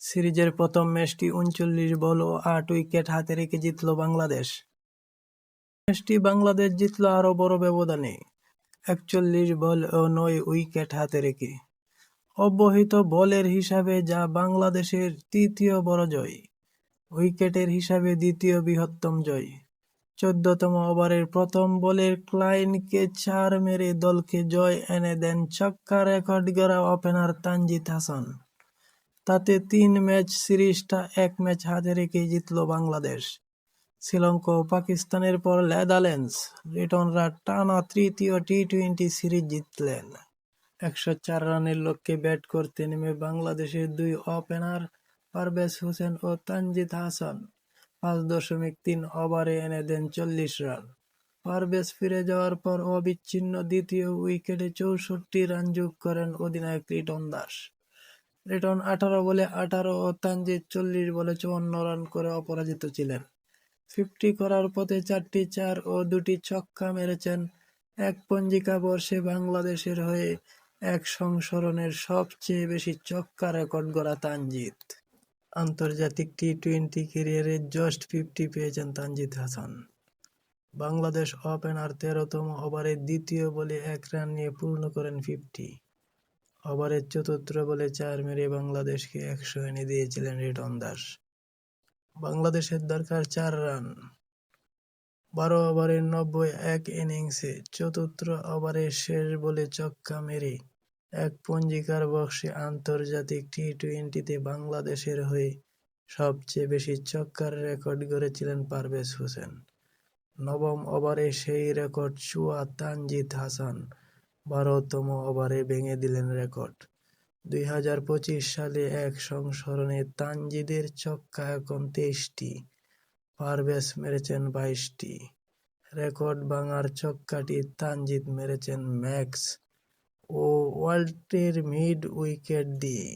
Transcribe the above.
সিরিজের প্রথম ম্যাচটি উনচল্লিশ বল ও আট উইকেট হাতে রেখে জিতল বাংলাদেশ। ম্যাচটি বাংলাদেশ জিতল আরও বড় ব্যবধানে, একচল্লিশ বল ও নয় উইকেট হাতে রেখে। অব্যবহৃত বলের হিসাবে যা বাংলাদেশের তৃতীয় বড় জয়, উইকেটের হিসাবে দ্বিতীয় বৃহত্তম জয়। চোদ্দতম ওভারের প্রথম বলের ক্লাইনকে চার মেরে দলকে জয় এনে দেন ছক্কা রেকর্ড গড়া ওপেনার তানজিদ হাসান। তাতে তিন ম্যাচ সিরিজটা এক ম্যাচ হাতে রেখেই জিতল বাংলাদেশ। শ্রীলঙ্কা ও পাকিস্তানের পর নেদারল্যান্ডস রিটনরা টানা তৃতীয় টি টোয়েন্টি সিরিজ জিতলেন। একশো চার রানের লক্ষ্যে ব্যাট করতে নেমে বাংলাদেশের দুই ওপেনার পারভেজ হোসেন ও তানজিদ হাসান। পাঁচ দশমিক তিন ওভারে এনে দেন চল্লিশ রান। পারভেজ ফিরে যাওয়ার পর অবিচ্ছিন্ন দ্বিতীয় উইকেটে চৌষট্টি রান যোগ করেন অধিনায়ক লিটন দাস। লিটন আঠারো বলে আঠারো ও তানজিদ চল্লিশ বলে চুয়ান্ন রান করে অপরাজিত ছিলেন। ফিফটি করার পথে চারটি চার ও দুটি ছক্কা মেরেছেন এক পঞ্জিকা বর্ষে বাংলাদেশের হয়ে এক সংস্মরণের সবচেয়ে বেশি ছক্কা রেকর্ড গড়া তানজিদ। আন্তর্জাতিক টি টোয়েন্টি ক্যারিয়ারে জাস্ট ফিফটি পেয়েছেন তানজিদ হাসান। বাংলাদেশ ওপেনার তেরোতম ওভারের দ্বিতীয় বলে এক রান নিয়ে পূর্ণ করেন ফিফটি। ওভারের চতুর্থ বলে চার মেরে বাংলাদেশকে একশো এনে দিয়েছিলেন রিটন দাস। বাংলাদেশের দরকার চার রান। বারো ওভারের নব্বই এক ইনিংসে চতুর্থ ওভারের শেষ বলে ছক্কা মেরে এক পঞ্জিকার বক্সে আন্তর্জাতিক টি টোয়েন্টিতে বাংলাদেশের হয়ে সবচেয়ে বেশি চক্কার রেকর্ড গড়েছিলেন পারভেজ হোসেন। নবম ওভারে সেই রেকর্ড চুয়া তানজিদ হাসান বারোতম ওভারে ভেঙে দিলেন রেকর্ড। দুই হাজার পঁচিশ সালে এক সংস্মরণে তানজিদের ছক্কা এখন তেইশটি, পারভেজ মেরেছেন বাইশটি। রেকর্ড ভাঙার ছক্কাটি তানজিদ মেরেছেন ম্যাক্স ও ওয়াল্টের মিড উইকেট দিয়ে